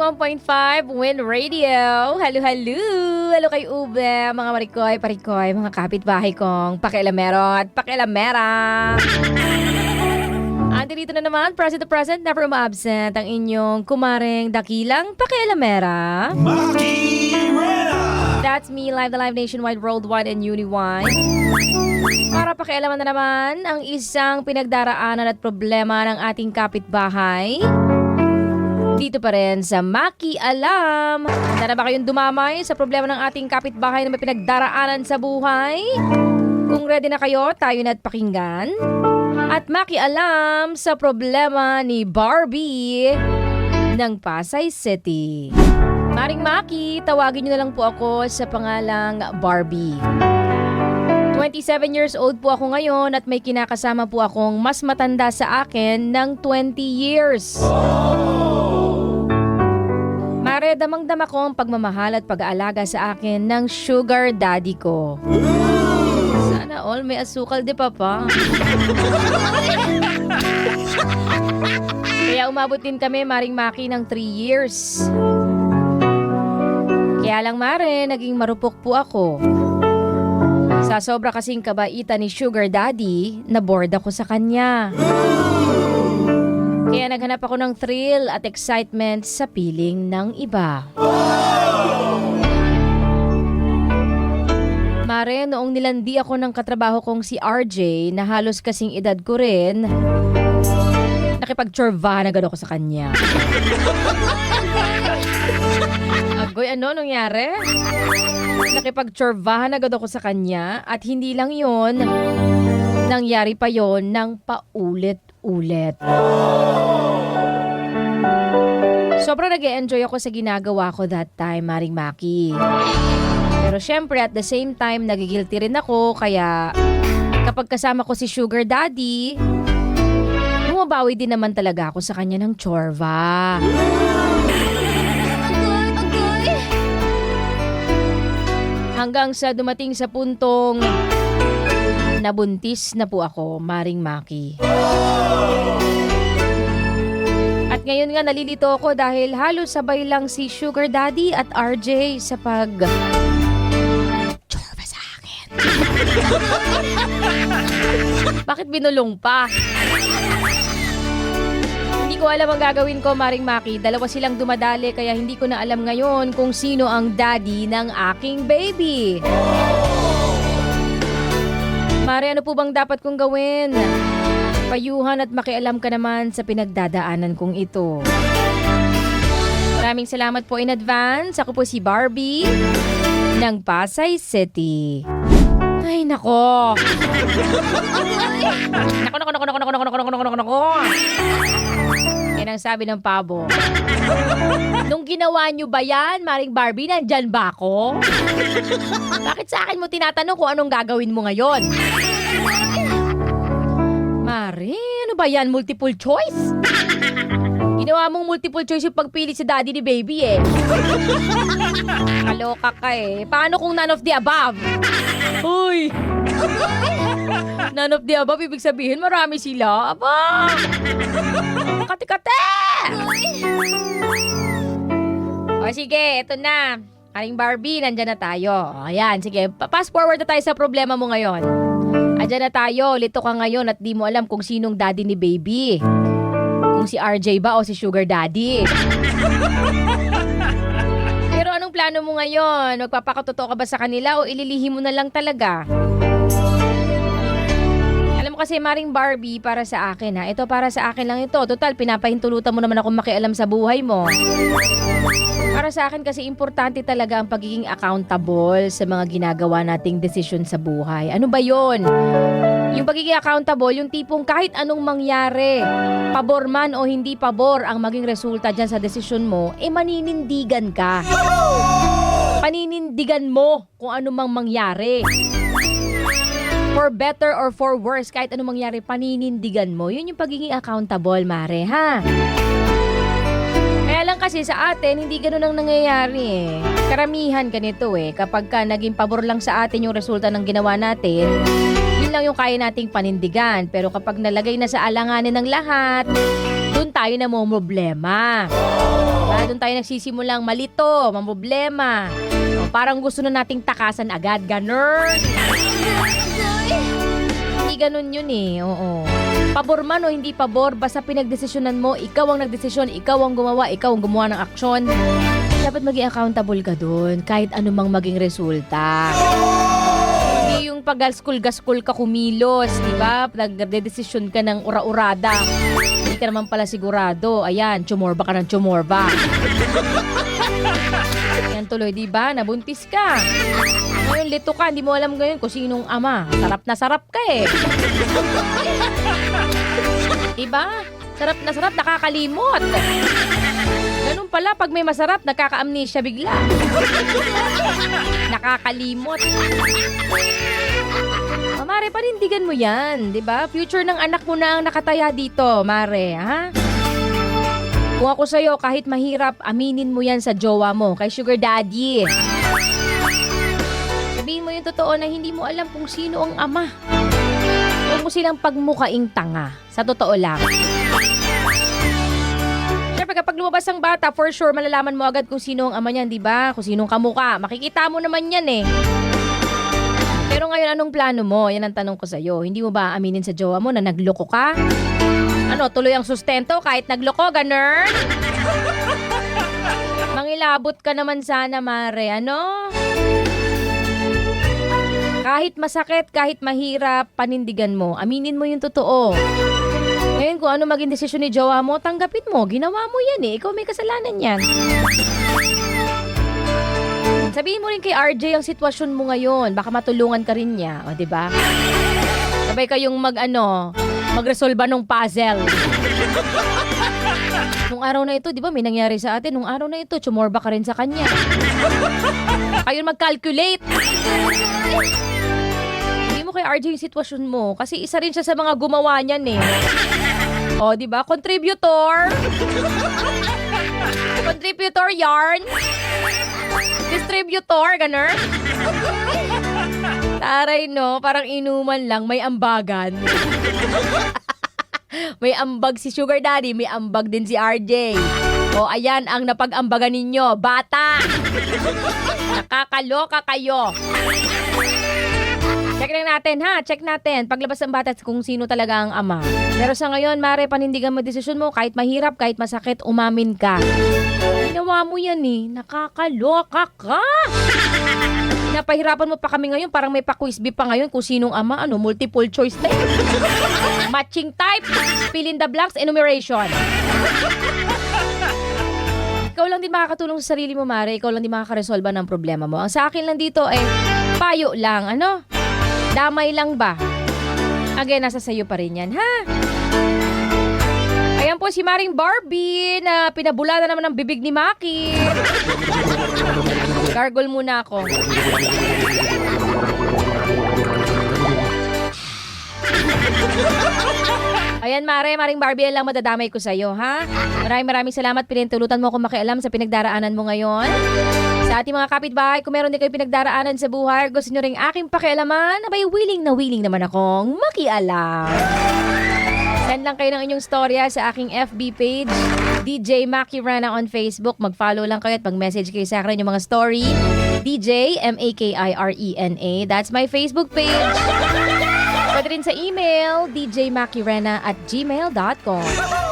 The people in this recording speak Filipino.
91.5 Win Radio. Halo, halo. Kay Ube, mga marikoy, parikoy, mga kapitbahay kong pakialamero at pakialamera. Andi dito na naman, present to present, never umabsent, ang inyong kumaring dakilang pakialamera. Maki! That's me, live the live nationwide, worldwide, and uniwide. Para pakialaman na naman ang isang pinagdaraanan at problema ng ating kapitbahay. Dito pa rin sa Maki Alam. Handa na ba kayong dumamay sa problema ng ating kapitbahay na may pinagdaraanan sa buhay? Kung ready na kayo, tayo na't pakinggan. At Maki Alam sa problema ni Barbie ng Pasay City. Maring Maki, tawagin niyo na lang po ako sa pangalang Barbie. 27 years old po ako ngayon at may kinakasama po akong mas matanda sa akin ng 20 years. Mare, damang-dama ko ang pagmamahal at pag-aalaga sa akin ng sugar daddy ko. Sana all may asukal di papa. Kaya umabot din kami, Maring Maki, ng 3 years. Kaya lang mare, naging marupok po ako. Sa sobra kasing kabaitan ni Sugar Daddy, naboard ako sa kanya. Kaya naghanap ako ng thrill at excitement sa piling ng iba. Mare, noong nilandi ako ng katrabaho kong si RJ na halos kasing edad ko rin, nakipag-chorva na ako sa kanya. Agoy, ano nangyari? Nakipag-chorvahan agad ako sa kanya at hindi lang yon nangyari pa yon ng paulit-ulit. Sobrang nag enjoy ako sa ginagawa ko that time, Maring Maki. Pero syempre at the same time, nagigilty rin ako kaya kapag kasama ko si Sugar Daddy, bumabawi din naman talaga ako sa kanya ng chorva. Hanggang sa dumating sa puntong nabuntis na po ako, Maring Maki. At ngayon nga nalilito ako dahil halos sabay lang si Sugar Daddy at RJ sa pag chorba sa akin. Bakit binulong pa? Ko alam ang gagawin ko, Maring Maki. Dalawa silang dumadali kaya hindi ko na alam ngayon kung sino ang daddy ng aking baby. Mare, ano po bang dapat kong gawin? Payuhan at makialam ka naman sa pinagdadaanan kong ito. Maraming salamat po in advance. Ako po si Barbie ng Pasay City. Ay, nako. Nako, nako, nako, nako, nako, nako, nako, nako, nako, nako. Yan ang sabi ng pabo. Nung ginawa nyo ba yan, Maring Barbie, nandyan ba ako? Bakit sa akin mo tinatanong kung anong gagawin mo ngayon? Mare, ano ba yan? Multiple choice? Ginawa mong multiple choice yung pagpili sa daddy ni baby eh. Kaloka ka eh. Paano kung none of the above? Uy! none of the above, ibig sabihin marami sila. Aba! Kati-kati! O sige, eto na. Aring Barbie, nandyan na tayo. O, Ayan, sige. Fast forward na tayo sa problema mo ngayon. Andyan na tayo. Lito ka ngayon at di mo alam kung sinong daddy ni baby. Kung si RJ ba o si Sugar Daddy. Pero anong plano mo ngayon? Magpapakatotoo ka ba sa kanila o ililihim mo na lang talaga? Kasi Maring Barbie para sa akin ha. Ito para sa akin lang ito. Total, pinapahintulutan mo naman ako makialam sa buhay mo. Para sa akin kasi importante talaga ang pagiging accountable sa mga ginagawa nating desisyon sa buhay. Ano ba yon? Yung pagiging accountable, yung tipong kahit anong mangyari, pabor man o hindi pabor ang maging resulta dyan sa desisyon mo, eh maninindigan ka. Paninindigan mo kung ano mang mangyari. For better or for worse, kahit anong mangyari, paninindigan mo. Yun yung pagiging accountable, Mare, ha? Kaya lang kasi sa atin, hindi ganun ang nangyayari eh. Karamihan ganito eh. Kapag ka naging pabor lang sa atin yung resulta ng ginawa natin, yun lang yung kaya nating panindigan. Pero kapag nalagay na sa alanganin ng lahat, doon tayo na mo problema. Diba? Doon tayo nagsisimulang malito, mamroblema. O, parang gusto na nating takasan agad, ganun. Hindi ganun yun eh, oo. Pabor man o hindi pabor, basta pinagdesisyonan mo, ikaw ang nagdesisyon, ikaw ang gumawa, ikaw ang gumawa ng aksyon. Dapat maging accountable ka doon, kahit anumang maging resulta. Hindi yung pag-gaskul-gaskul ka kumilos, di ba? Nagdedesisyon ka ng ura-urada. Ka naman pala sigurado. Ayan, chumorba ka ng chumorba. Yan tuloy, di ba? Nabuntis ka. Ngayon, lito ka. Hindi mo alam ngayon kung sinong ama. Sarap na sarap ka eh. Diba? Sarap na sarap, nakakalimot. Ganun pala, pag may masarap, nakaka-amnesia bigla. Nakakalimot. Oh, Mare, panindigan mo yan, di ba? Future ng anak mo na ang nakataya dito, Mare, ha? Kung ako sa'yo, kahit mahirap, aminin mo yan sa jowa mo, kay sugar daddy. Sabihin mo yung totoo na hindi mo alam kung sino ang ama. Huwag mo silang pagmukaing tanga. Sa totoo lang. Siyempre, kapag lumabas ang bata, for sure, malalaman mo agad kung sino ang ama niyan, di ba? Kung sinong kamuka. Makikita mo naman yan eh. Pero ngayon, anong plano mo? Yan ang tanong ko sa'yo. Hindi mo ba aminin sa jowa mo na nagloko ka? Ano, tuloy ang sustento kahit nagloko, ganun? Mangilabot ka naman sana, Mare. Ano? Kahit masakit, kahit mahirap, panindigan mo. Aminin mo yung totoo. Ngayon, kung ano maging desisyon ni jowa mo, tanggapin mo. Ginawa mo yan eh. Ikaw may kasalanan yan. Sabihin mo rin kay RJ ang sitwasyon mo ngayon. Baka matulungan ka rin niya. O, di ba? Sabay kayong mag, ano, magresolba ng puzzle. Nung araw na ito, di ba, may nangyari sa atin. Nung araw na ito, chumorba ka rin sa kanya. Kayo mag-calculate. Hindi mo kay RJ yung sitwasyon mo. Kasi isa rin siya sa mga gumawa niyan eh. O, di ba? Contributor. Contributor yarn. Distributor, ganun. Taray no, parang inuman lang, may ambagan. may ambag si Sugar Daddy, may ambag din si RJ. O ayan ang napag-ambagan ninyo, bata! Nakakaloka kayo. Check lang natin ha, check natin. Paglabas ng bata kung sino talaga ang ama. Pero sa ngayon, Mare, panindigan mo desisyon mo. Kahit mahirap, kahit masakit, umamin ka. Ginawa mo yan eh. Nakakaloka ka! Napahirapan mo pa kami ngayon. Parang may pa-quiz bee pa ngayon kung sinong ama. Ano, multiple choice type. Matching type. Fill in the blanks. Enumeration. Ikaw lang din makakatulong sa sarili mo, Mare. Ikaw lang din makakaresolba ng problema mo. Ang sa akin lang dito ay payo lang. Ano? Damay lang ba? Again, nasa sayo pa rin yan, ha? Po si Maring Barbie na pinabula na naman ng bibig ni Maki. Gargle muna ako. Ayan, Mare, Maring Barbie, yan lang madadamay ko sa'yo, ha? Maraming maraming salamat. Pinintulutan mo ako makialam sa pinagdaraanan mo ngayon. Sa ating mga kapitbahay, kung meron din kayo pinagdaraanan sa buhay, gusto nyo rin aking pakialaman, abay willing na willing naman akong makialam. Send lang kayo ng inyong storya sa aking FB page, DJ Maki Rana on Facebook. Mag-follow lang kayo at mag-message kayo sa akin yung mga story. DJ M-A-K-I-R-E-N-A. E That's my Facebook page. Pwede rin sa email, djmakirena at gmail.com.